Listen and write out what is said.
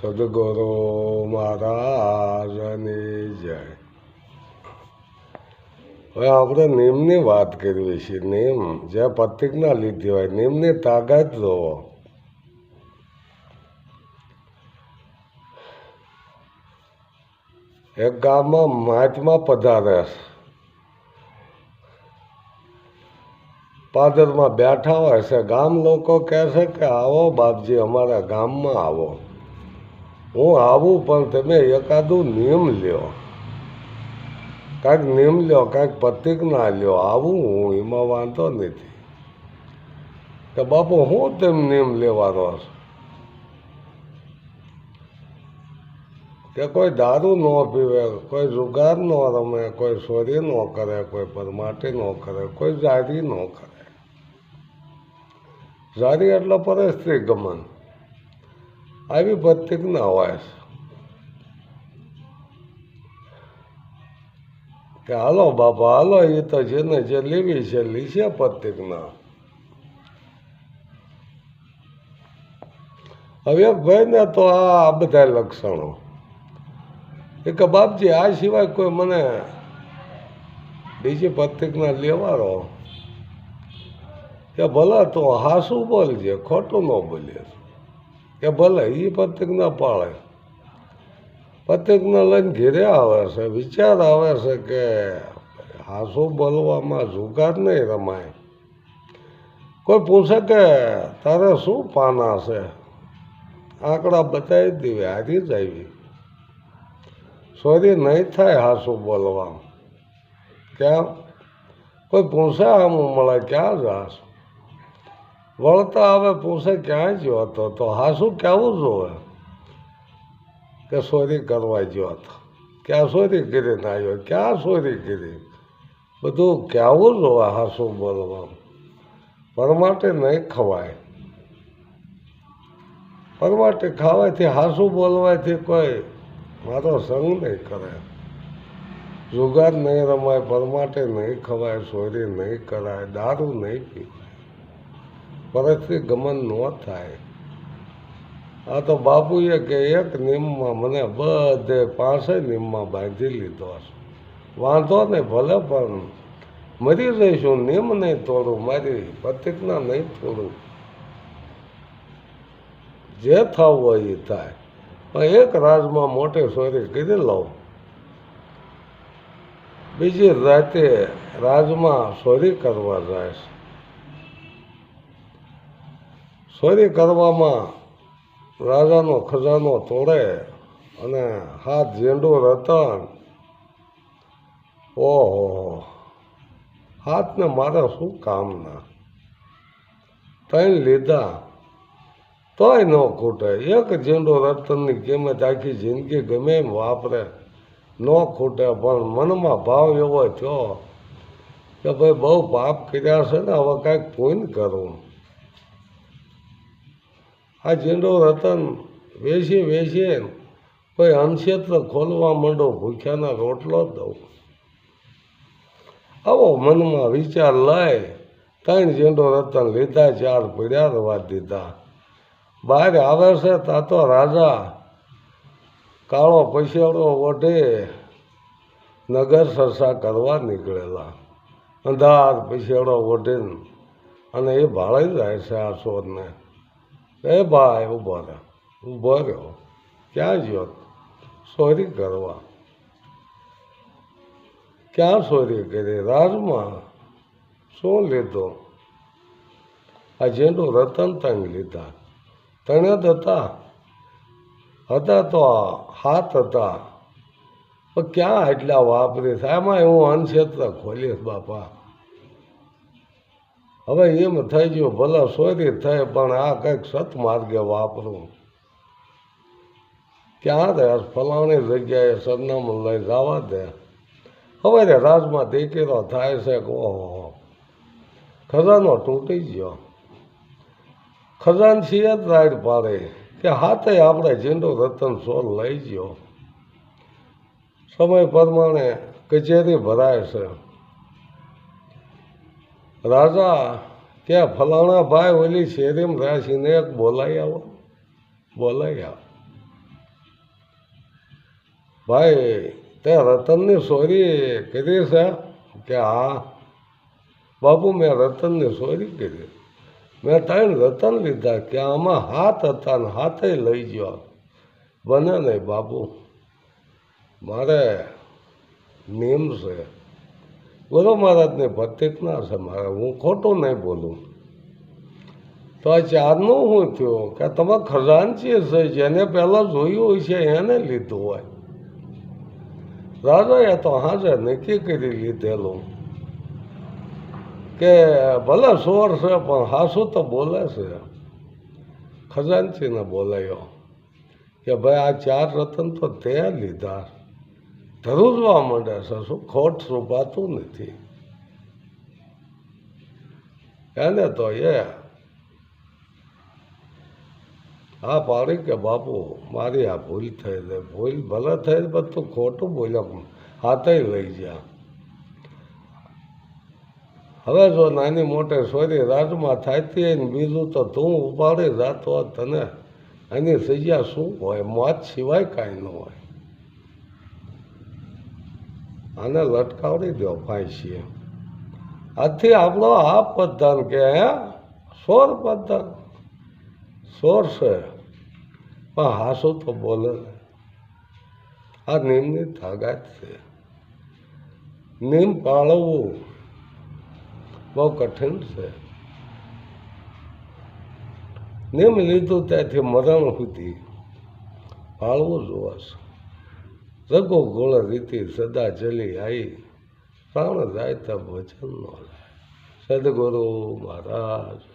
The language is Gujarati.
સદગુરુ મહારાજની જય. હવે આપણે નિયમની વાત કરવી છે. નિયમ જે પ્રતિજ્ઞા લીધી હોય નિયમની તાકાત જોવો. એક ગામમાં મહાત્મા પધારે પાદરમાં બેઠા હોય છે. ગામ લોકો કહે છે કે, આવો બાપજી, અમારા ગામમાં આવો. હું આવું, પણ તમે એકાદું નિયમ લ્યો. કાંઈક નિયમ લ્યો, કાંઈક પ્રતિજ્ઞા લ્યો. આવું હું, એમાં વાંધો નથી. કે બાપુ, હું તેમ નિયમ લેવાનો છું? કે કોઈ દારૂ ન પીવે, કોઈ જુગાર ન રમે, કોઈ ચોરી ન કરે, કોઈ પરમાટી ન કરે, કોઈ જારી ન કરે. જારી એટલે પરિસ્થિતિ ગમન. આવી પ્રતિજ્ઞા હોય. છે કે હાલો બાપા, હાલો એ તો જેને જે લેવી છે લીશે ના હવે એક ભાઈને તો આ બધા લક્ષણો. એ કે બાપજી, આ સિવાય કોઈ મને બીજી પ્રતિજ્ઞા લેવાડો કે ભલે તો હાસું બોલજે, ખોટું ન બોલીએ કે ભલે એ પ્રતિજ્ઞા પાળે. પતંગને લઈને ઘેરે આવે છે, વિચાર આવે છે કે હાસો બોલવામાં જુગાર નહીં રમાય. કોઈ પૂછે કે તારે શું પાના છે? આંકડા બતાવી દેવી, હારી જ આવી. સોરી, નહીં થાય હાસું બોલવા ક્યાં? કોઈ પૂછે આમ મળે ક્યાં જાશ? વળતા હવે પૂછે ક્યાં જ્યો હતો? તો હાસું કેવું જોવે? કે સોરી કરવા જ્યો હતો. ક્યાં સોરી કરીને આવ્યો? ક્યાં સોરી કરી? બધું કહેવું જોવે હાસું બોલવા? પરમાટે નહીં ખવાય. પરમાટે ખાવાથી હાસું બોલવાથી કોઈ મારો સંગ નહીં કરે. જુગાર નહીં રમાય પરમાટે નહીં ખવાય, સોરી નહીં કરાય, દારૂ નહીં પીવાય. પરસ્થી ગમન ન થાય. આ તો બાપુએ કે એક નિમમાં મને બધે પાસે નિમમાં બાંધી લીધો છે. વાંધો નહીં ભલે, પણ મરી જઈશું, નિમ નહીં તોડું, મારી પ્રતિજ્ઞા નહીં તોડું. જે થવું હોય એ થાય. પણ એક રાજમાં મોટે સોરી કરી લઉં. બીજી રાતે રાજમાં સોરી કરવા જાય છે. ચોરી કરવામાં રાજાનો ખજાનો તોડે અને હાથ ઝેંડું રતન. ઓહો, હાથને મારે શું કામના? ત્રણ લીધા. તોય ન ખૂટે. એક ઝીંડો રતનની કિંમત આખી જિંદગી ગમે એમ વાપરે. ન ખૂટે, પણ મનમાં ભાવ એવો થયો કે ભાઈ બહુ પાપ કર્યા છે ને, હવે કાંઈક પૂન કરું. આ ઝીંડો રતન વેચી વેચી કોઈ અનક્ષેત્ર ખોલવા માંડો, ભૂખ્યાના રોટલો જ દઉં. આવો મનમાં વિચાર લઈ ત્રણ ઝીંડો રતન લીધા, ચાર પીડ્યા રવા દીધા. બહાર આવે છે તા તો રાજા, કાળો પૈસેડો વઢે, નગર સરસા કરવા નીકળેલા. અંધાર પૈસેડો વઢીને અને એ ભાળાઈ જાય છે આ સોરને એ ભાઈ ઊભો રહ્યો ઊભો રહ્યો ક્યાં ગયો સોરી કરવા. ક્યાં સોરી કરી? રાજમાં શું લીધો? આ જેનું રતન તંગ લીધા. તણે જ હતા. હતા તો હાથ હતા. પણ ક્યાં એટલા વાપરી? થાય એમાં હું અનક્ષેત્ર ખોલીશ બાપા. હવે એમ થઈ ગયું, ભલે સોરી થાય, પણ આ કંઈક સતમાર્ગે વાપરું. ક્યાં દે ફલાણી જગ્યાએ સરનામું લઈ જવા દે. હવે રે રાજમાં દીકરો થાય છે કે ઓહો, ખજાનો તૂટી ગયો. ખજાનસીએ જ રાઈડ પાડે, કે હાથે આપણે ઝીંડો રતન સોર લઈ ગયો. સમય પ્રમાણે કચેરી ભરાય છે. રાજા કે ફલાણા ભાઈ ઓલી શેરીમાં રાશીને એક બોલાઈ આવો. બોલાઈ આવો. ભાઈ તે રતનની ચોરી કરી છે? કે હા. બાપુ, મેં રતનની સોરી કરી મેં ત્રણ રતન લીધા, કે આમાં હાથ હતા ને હાથે લઈ ગયો. બને નહીં બાપુ. મારે નિયમ છે. ગુરુ મહારાજની ના છે મારે, હું ખોટું નહીં બોલું. તો આ ચારનું હું થયો કે તમે ખજાનચી છે જેને પહેલાં જોયું હોય છે એને લીધું હોય. રાજાએ તો હાજર નક્કી કરી લીધેલું કે ભલે સોર છે, પણ હાસુ તો બોલે છે. ખજાનચીને બોલાયો કે ભાઈ, આ ચાર રતન તો તે લીધા. ધરુજવા માંડે છે. શું ખોટ છુપાતું નથી. એને તો એ હા પાડી કે બાપુ, મારી આ ભૂલ થઈ છે. ભૂલ ભલે થઈ પણ તું ખોટું બોલ્યો હાથે લઈ જા. હવે જો નાની મોટે સોરી રાજમાં થાતી ને બીજું તો તું ઉપાડી જાતો તને. એની સજા શું હોય? મોત સિવાય કાંઈ ન હોય. આને લટકાવડી દો ફાંસીએ આથી આપણો આ પદ્ધન કે સોર પદ્ધન. સોર છે, પણ હાસો તો બોલે આ નિમની તાકાત છે. નિયમ પાળવવું બહુ કઠિન છે. નિયમ લીધું ત્યાંથી મરણ સુધી પાળવું જોવાશે જગો ગોળ રીતિ સદા ચલી આવી પ્રાણ જાય તા ભજન નો સદગુરુ મહારાજ